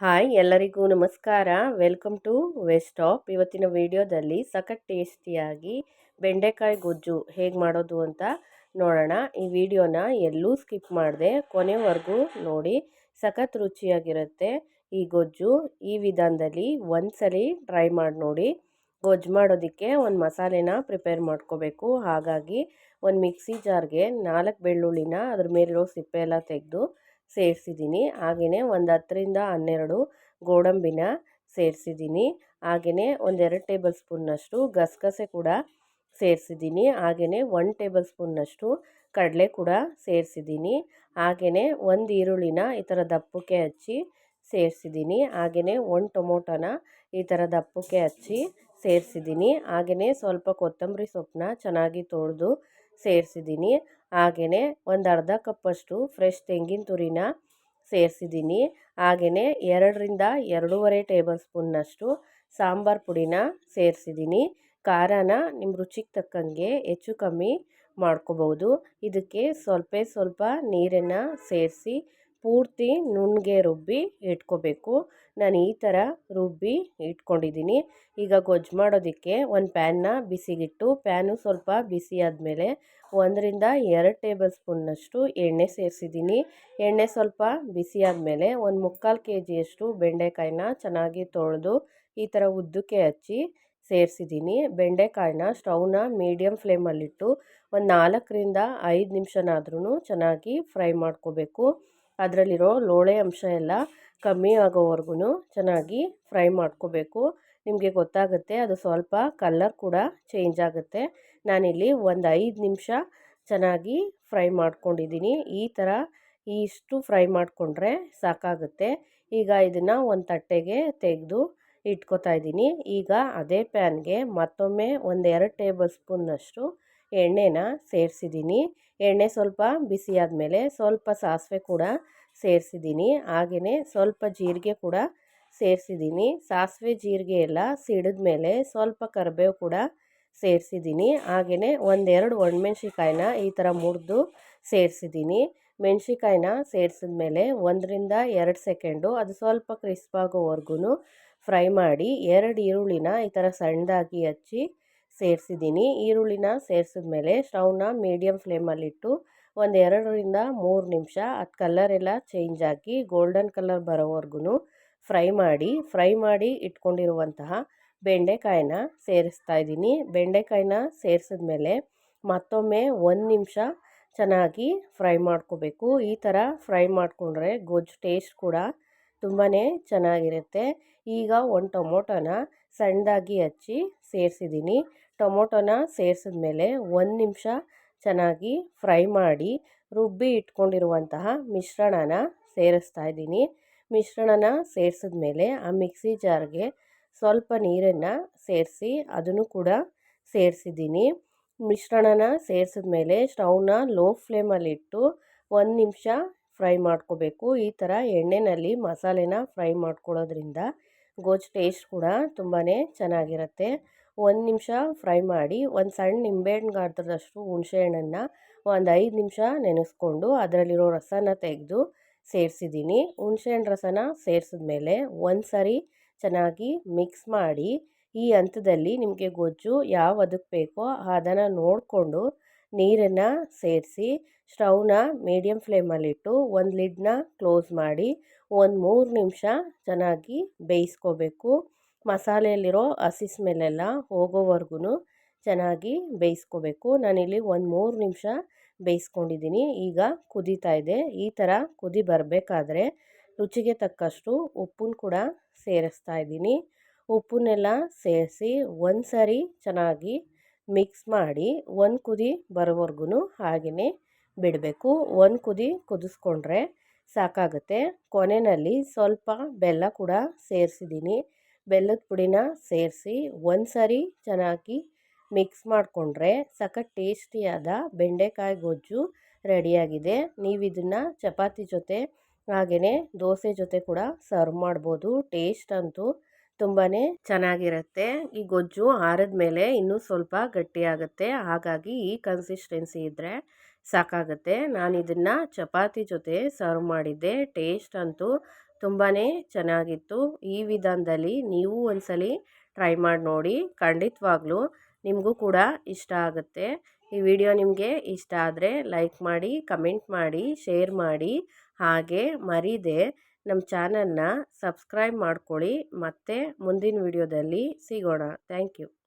Hi, ಎಲ್ಲರಿಗೂ ನಮಸ್ಕಾರ. Welcome to West ವೆಸ್ಟಾಪ್ ಇವತ್ತಿನ ವಿಡಿಯೋದಲ್ಲಿ ಸಖತ್ ಟೇಸ್ಟಿಯಾಗಿ ಬೆಂಡೆಕಾಯಿ ಗೊಜ್ಜು ಹೇಗೆ ಮಾಡೋದು ಅಂತ ನೋಡೋಣ. ಈ ವಿಡಿಯೋನ ಎಲ್ಲೂ ಸ್ಕಿಪ್ ಮಾಡಿದೆ, ಕೊನೆವರೆಗೂ ನೋಡಿ. ಸಖತ್ ರುಚಿಯಾಗಿರುತ್ತೆ ಈ ಗೊಜ್ಜು. ಈ ವಿಧಾನದಲ್ಲಿ ಒಂದ್ಸಲಿ ಟ್ರೈ ಮಾಡಿ ನೋಡಿ. ಗೊಜ್ಜು ಮಾಡೋದಕ್ಕೆ ಒಂದು ಮಸಾಲೆನ ಪ್ರಿಪೇರ್ ಮಾಡ್ಕೋಬೇಕು. ಹಾಗಾಗಿ ಒಂದು ಮಿಕ್ಸಿ ಜಾರ್ಗೆ ನಾಲ್ಕು ಬೆಳ್ಳುಳ್ಳಿನ ಅದ್ರ ಮೇಲಿರೋ ಸಿಪ್ಪೆ ಎಲ್ಲ ತೆಗೆದು ಸೇರಿಸಿದ್ದೀನಿ. ಹಾಗೆಯೇ ಒಂದು ಹತ್ತರಿಂದ ಹನ್ನೆರಡು ಗೋಡಂಬಿನ ಸೇರಿಸಿದ್ದೀನಿ. ಹಾಗೆಯೇ ಒಂದೆರಡು ಟೇಬಲ್ ಸ್ಪೂನ್ನಷ್ಟು ಗಸಗಸೆ ಕೂಡ ಸೇರಿಸಿದ್ದೀನಿ. ಹಾಗೆಯೇ ಒನ್ ಟೇಬಲ್ ಸ್ಪೂನ್ನಷ್ಟು ಕಡಲೆ ಕೂಡ ಸೇರಿಸಿದ್ದೀನಿ. ಹಾಗೆಯೇ ಒಂದು ಈರುಳ್ಳಿನ ಈ ಥರ ದಪ್ಪಕ್ಕೆ ಹಚ್ಚಿ ಸೇರಿಸಿದ್ದೀನಿ. ಹಾಗೆಯೇ ಒಂದು ಟೊಮೊಟೊನ ಈ ಥರ ದಪ್ಪಕ್ಕೆ ಹಚ್ಚಿ ಸೇರಿಸಿದ್ದೀನಿ. ಹಾಗೆಯೇ ಸ್ವಲ್ಪ ಕೊತ್ತಂಬರಿ ಸೊಪ್ಪನ್ನ ಚೆನ್ನಾಗಿ ತೊಳೆದು ಸೇರಿಸಿದ್ದೀನಿ. ಹಾಗೆಯೇ ಒಂದು ಅರ್ಧ ಕಪ್ಪಷ್ಟು ಫ್ರೆಶ್ ತೆಂಗಿನ ತುರಿನ ಸೇರಿಸಿದ್ದೀನಿ. ಹಾಗೆಯೇ ಎರಡರಿಂದ ಎರಡೂವರೆ ಟೇಬಲ್ ಸ್ಪೂನ್ನಷ್ಟು ಸಾಂಬಾರು ಪುಡಿನ ಸೇರಿಸಿದ್ದೀನಿ. ಖಾರನ ನಿಮ್ಮ ರುಚಿಗೆ ತಕ್ಕಂಗೆ ಹೆಚ್ಚು ಕಮ್ಮಿ ಮಾಡ್ಕೋಬೋದು ಇದಕ್ಕೆ ಸ್ವಲ್ಪ ಸ್ವಲ್ಪ ನೀರನ್ನು ಸೇರಿಸಿ ಪೂರ್ತಿ ನುಣ್ಣಗೆ ರುಬ್ಬಿ ಇಟ್ಕೋಬೇಕು. ನಾನು ಈ ಥರ ರುಬ್ಬಿ ಇಟ್ಕೊಂಡಿದ್ದೀನಿ. ಈಗ ಗೊಜ್ಜು ಮಾಡೋದಕ್ಕೆ ಒಂದು ಪ್ಯಾನ್ನ ಬಿಸಿಗಿಟ್ಟು ಪ್ಯಾನು ಸ್ವಲ್ಪ ಬಿಸಿ ಆದಮೇಲೆ ಒಂದರಿಂದ ಎರಡು ಟೇಬಲ್ ಸ್ಪೂನ್ನಷ್ಟು ಎಣ್ಣೆ ಸೇರಿಸಿದ್ದೀನಿ. ಎಣ್ಣೆ ಸ್ವಲ್ಪ ಬಿಸಿ ಆದಮೇಲೆ ಒಂದು ಮುಕ್ಕಾಲು ಕೆ ಜಿಯಷ್ಟು ಬೆಂಡೆಕಾಯಿನ ಚೆನ್ನಾಗಿ ತೊಳೆದು ಈ ಥರ ಉದ್ದಕ್ಕೆ ಹಚ್ಚಿ ಸೇರಿಸಿದ್ದೀನಿ. ಬೆಂಡೆಕಾಯಿನ ಸ್ಟೌವ್ನ ಮೀಡಿಯಮ್ ಫ್ಲೇಮಲ್ಲಿಟ್ಟು ಒಂದು ನಾಲ್ಕರಿಂದ ಐದು ನಿಮಿಷನಾದ್ರೂ ಚೆನ್ನಾಗಿ ಫ್ರೈ ಮಾಡ್ಕೋಬೇಕು. ಅದರಲ್ಲಿರೋ ಲೋಳೆ ಅಂಶ ಎಲ್ಲ ಕಮ್ಮಿ ಆಗೋವರೆಗೂ ಚೆನ್ನಾಗಿ ಫ್ರೈ ಮಾಡ್ಕೋಬೇಕು. ನಿಮಗೆ ಗೊತ್ತಾಗುತ್ತೆ, ಅದು ಸ್ವಲ್ಪ ಕಲ್ಲರ್ ಕೂಡ ಚೇಂಜ್ ಆಗುತ್ತೆ. ನಾನಿಲ್ಲಿ ಒಂದು ಐದು ನಿಮಿಷ ಚೆನ್ನಾಗಿ ಫ್ರೈ ಮಾಡ್ಕೊಂಡಿದ್ದೀನಿ. ಈ ಥರ ಇಷ್ಟು ಫ್ರೈ ಮಾಡಿಕೊಂಡ್ರೆ ಸಾಕಾಗುತ್ತೆ. ಈಗ ಇದನ್ನು ಒಂದು ತಟ್ಟೆಗೆ ತೆಗೆದು ಇಟ್ಕೊತಾ ಇದ್ದೀನಿ. ಈಗ ಅದೇ ಪ್ಯಾನ್ಗೆ ಮತ್ತೊಮ್ಮೆ ಒಂದು ಎರಡು ಟೇಬಲ್ ಸ್ಪೂನ್ನಷ್ಟು ಎಣ್ಣೆನ ಸೇರಿಸಿದ್ದೀನಿ. ಎಣ್ಣೆ ಸ್ವಲ್ಪ ಬಿಸಿ ಆದಮೇಲೆ ಸ್ವಲ್ಪ ಸಾಸಿವೆ ಕೂಡ ಸೇರಿಸಿದ್ದೀನಿ. ಹಾಗೆಯೇ ಸ್ವಲ್ಪ ಜೀರಿಗೆ ಕೂಡ ಸೇರಿಸಿದ್ದೀನಿ. ಸಾಸಿವೆ ಜೀರಿಗೆ ಎಲ್ಲ ಸಿಡಿದ ಮೇಲೆ ಸ್ವಲ್ಪ ಕರಿಬೇವು ಕೂಡ ಸೇರಿಸಿದ್ದೀನಿ. ಹಾಗೆಯೇ ಒಂದೆರಡು ಒಣಮೆಣ್ಸಿಕಾಯಿನ ಈ ಥರ ಮುರಿದು ಸೇರಿಸಿದ್ದೀನಿ. ಮೆಣ್ಸಿಕಾಯಿನ ಸೇರಿಸಿದ್ಮೇಲೆ ಒಂದರಿಂದ ಎರಡು ಸೆಕೆಂಡು ಅದು ಸ್ವಲ್ಪ ಕ್ರಿಸ್ಪ್ ಆಗೋವರೆಗೂ ಫ್ರೈ ಮಾಡಿ ಎರಡು ಈರುಳ್ಳಿನ ಈ ಥರ ಸಣ್ಣದಾಗಿ ಹಚ್ಚಿ ಸೇರಿಸಿದ್ದೀನಿ. ಈರುಳ್ಳಿನ ಸೇರಿಸಿದ್ಮೇಲೆ ಸ್ಟವ್ನ ಮೀಡಿಯಮ್ ಫ್ಲೇಮಲ್ಲಿಟ್ಟು ಒಂದು ಎರಡರಿಂದ ಮೂರು ನಿಮಿಷ. ಅದು ಕಲರ್ ಎಲ್ಲ ಚೇಂಜ್ ಆಗಿ ಗೋಲ್ಡನ್ ಕಲರ್ ಬರೋವರೆಗೂ ಫ್ರೈ ಮಾಡಿ ಫ್ರೈ ಮಾಡಿ ಇಟ್ಕೊಂಡಿರುವಂತಹ ಬೆಂಡೆಕಾಯಿನ ಸೇರಿಸ್ತಾ ಇದ್ದೀನಿ. ಬೆಂಡೆಕಾಯಿನ ಸೇರಿಸಿದ ಮೇಲೆ ಮತ್ತೊಮ್ಮೆ ಒಂದು ನಿಮಿಷ ಚೆನ್ನಾಗಿ ಫ್ರೈ ಮಾಡ್ಕೋಬೇಕು. ಈ ಥರ ಫ್ರೈ ಮಾಡಿಕೊಂಡ್ರೆ ಗೊಜ್ಜು ಟೇಸ್ಟ್ ಕೂಡ ತುಂಬಾ ಚೆನ್ನಾಗಿರುತ್ತೆ. ಈಗ ಒಂದು ಟೊಮೊಟೊನ ಸಣ್ಣದಾಗಿ ಹಚ್ಚಿ ಸೇರಿಸಿದ್ದೀನಿ. ಟೊಮೊಟೊನ ಸೇರಿಸಿದ್ಮೇಲೆ ಒಂದು ನಿಮಿಷ ಚೆನ್ನಾಗಿ ಫ್ರೈ ಮಾಡಿ ರುಬ್ಬಿ ಇಟ್ಕೊಂಡಿರುವಂತಹ ಮಿಶ್ರಣನ ಸೇರಿಸ್ತಾ ಇದ್ದೀನಿ. ಮಿಶ್ರಣನ ಸೇರಿಸಿದ ಮೇಲೆ ಆ ಮಿಕ್ಸಿ ಜಾರ್ಗೆ ಸ್ವಲ್ಪ ನೀರನ್ನು ಸೇರಿಸಿ ಅದನ್ನು ಕೂಡ ಸೇರಿಸಿದ್ದೀನಿ. ಮಿಶ್ರಣನ ಸೇರಿಸಿದ ಮೇಲೆ ಸ್ಟೌವ್ನ ಲೋ ಫ್ಲೇಮಲ್ಲಿಟ್ಟು ಒಂದು ನಿಮಿಷ ಫ್ರೈ ಮಾಡ್ಕೋಬೇಕು. ಈ ಥರ ಎಣ್ಣೆಯಲ್ಲಿ ಮಸಾಲೆನ ಫ್ರೈ ಮಾಡ್ಕೊಳ್ಳೋದ್ರಿಂದ ಗೊಜ್ಜು ಟೇಸ್ಟ್ ಕೂಡ ತುಂಬಾ ಚೆನ್ನಾಗಿರುತ್ತೆ. ಒಂದು ನಿಮಿಷ ಫ್ರೈ ಮಾಡಿ, ಒಂದು ಸಣ್ಣ ನಿಂಬೆಹಣ್ಣು ಗಾತ್ರದಷ್ಟು ಹುಣಸೆಹಣ್ಣನ್ನು ಒಂದು ಐದು ನಿಮಿಷ ನೆನೆಸ್ಕೊಂಡು ಅದರಲ್ಲಿರೋ ರಸನ ತೆಗೆದು ಸೇರಿಸಿದ್ದೀನಿ. ಹುಣಸೆಹಣ್ಣು ರಸನ ಸೇರಿಸಿದ್ಮೇಲೆ ಒಂದು ಸರಿ ಚೆನ್ನಾಗಿ ಮಿಕ್ಸ್ ಮಾಡಿ ಈ ಹಂತದಲ್ಲಿ ನಿಮಗೆ ಗೊಜ್ಜು ಯಾವ ಅದಕ್ಕೆ ಬೇಕೋ ಅದನ್ನು ನೋಡಿಕೊಂಡು ನೀರನ್ನು ಸೇರಿಸಿ, ಸ್ಟವ್ನ ಮೀಡಿಯಮ್ ಫ್ಲೇಮಲ್ಲಿಟ್ಟು ಒಂದು ಲಿಡ್ನ ಕ್ಲೋಸ್ ಮಾಡಿ ಒಂದು ಮೂರು ನಿಮಿಷ ಚೆನ್ನಾಗಿ ಬೇಯಿಸ್ಕೋಬೇಕು. ಮಸಾಲೆಯಲ್ಲಿರೋ ಹಸಿ ಸ್ಮೆಲ್ಲೆಲ್ಲ ಹೋಗೋವರೆಗೂ ಚೆನ್ನಾಗಿ ಬೇಯಿಸ್ಕೋಬೇಕು. ನಾನಿಲ್ಲಿ ಒಂದು ಮೂರು ನಿಮಿಷ ಬೇಯಿಸ್ಕೊಂಡಿದ್ದೀನಿ ಈಗ ಕುದೀತಾ ಇದೆ. ಈ ಥರ ಕುದಿ ಬರಬೇಕಾದ್ರೆ ರುಚಿಗೆ ತಕ್ಕಷ್ಟು ಉಪ್ಪನ್ನು ಕೂಡ ಸೇರಿಸ್ತಾ ಇದ್ದೀನಿ ಉಪ್ಪನ್ನೆಲ್ಲ ಸೇರಿಸಿ ಒಂದು ಸರಿ ಚೆನ್ನಾಗಿ ಮಿಕ್ಸ್ ಮಾಡಿ ಒಂದು ಕುದಿ ಬರೋವರೆಗೂ ಹಾಗೆಯೇ ಬಿಡಬೇಕು. ಒಂದು ಕುದಿ ಕುದಿಸ್ಕೊಂಡ್ರೆ ಸಾಕಾಗುತ್ತೆ. ಕೊನೆಯಲ್ಲಿ ಸ್ವಲ್ಪ ಬೆಲ್ಲ ಕೂಡ ಸೇರಿಸಿದ್ದೀನಿ ಬೆಲ್ಲದ ಪುಡಿನ ಸೇರಿಸಿ ಒಂದು ಸಾರಿ ಚೆನ್ನಾಗಿ ಮಿಕ್ಸ್ ಮಾಡಿಕೊಂಡ್ರೆ ಸಖತ್ ಟೇಸ್ಟಿಯಾದ ಬೆಂಡೆಕಾಯಿ ಗೊಜ್ಜು ರೆಡಿಯಾಗಿದೆ. ನೀವು ಇದನ್ನು ಚಪಾತಿ ಜೊತೆ ಹಾಗೆಯೇ ದೋಸೆ ಜೊತೆ ಕೂಡ ಸರ್ವ್ ಮಾಡ್ಬೋದು. ಟೇಸ್ಟ್ ಅಂತೂ ತುಂಬಾ ಚೆನ್ನಾಗಿರುತ್ತೆ. ಈ ಗೊಜ್ಜು ಆರಿದ ಮೇಲೆ ಇನ್ನೂ ಸ್ವಲ್ಪ ಗಟ್ಟಿಯಾಗುತ್ತೆ. ಹಾಗಾಗಿ ಈ ಕನ್ಸಿಸ್ಟೆನ್ಸಿ ಇದ್ದರೆ ಸಾಕಾಗುತ್ತೆ. ನಾನು ಇದನ್ನು ಚಪಾತಿ ಜೊತೆ ಸರ್ವ್ ಮಾಡಿದ್ದೆ. ಟೇಸ್ಟ್ ಅಂತೂ ತುಂಬಾ ಚೆನ್ನಾಗಿತ್ತು. ಈ ವಿಧಾನದಲ್ಲಿ ನೀವು ಒಂದ್ಸಲಿ ಟ್ರೈ ಮಾಡಿ ನೋಡಿ. ಖಂಡಿತವಾಗ್ಲೂ ನಿಮಗೂ ಕೂಡ ಇಷ್ಟ ಆಗುತ್ತೆ. ಈ ವಿಡಿಯೋ ನಿಮಗೆ ಇಷ್ಟ ಆದರೆ ಲೈಕ್ ಮಾಡಿ, ಕಮೆಂಟ್ ಮಾಡಿ, ಶೇರ್ ಮಾಡಿ. ಹಾಗೆ ಮರೀದೆ ನಮ್ಮ ಚಾನಲ್ನ ಸಬ್ಸ್ಕ್ರೈಬ್ ಮಾಡ್ಕೊಳ್ಳಿ. ಮತ್ತೆ ಮುಂದಿನ ವಿಡಿಯೋದಲ್ಲಿ ಸಿಗೋಣ. Thank you.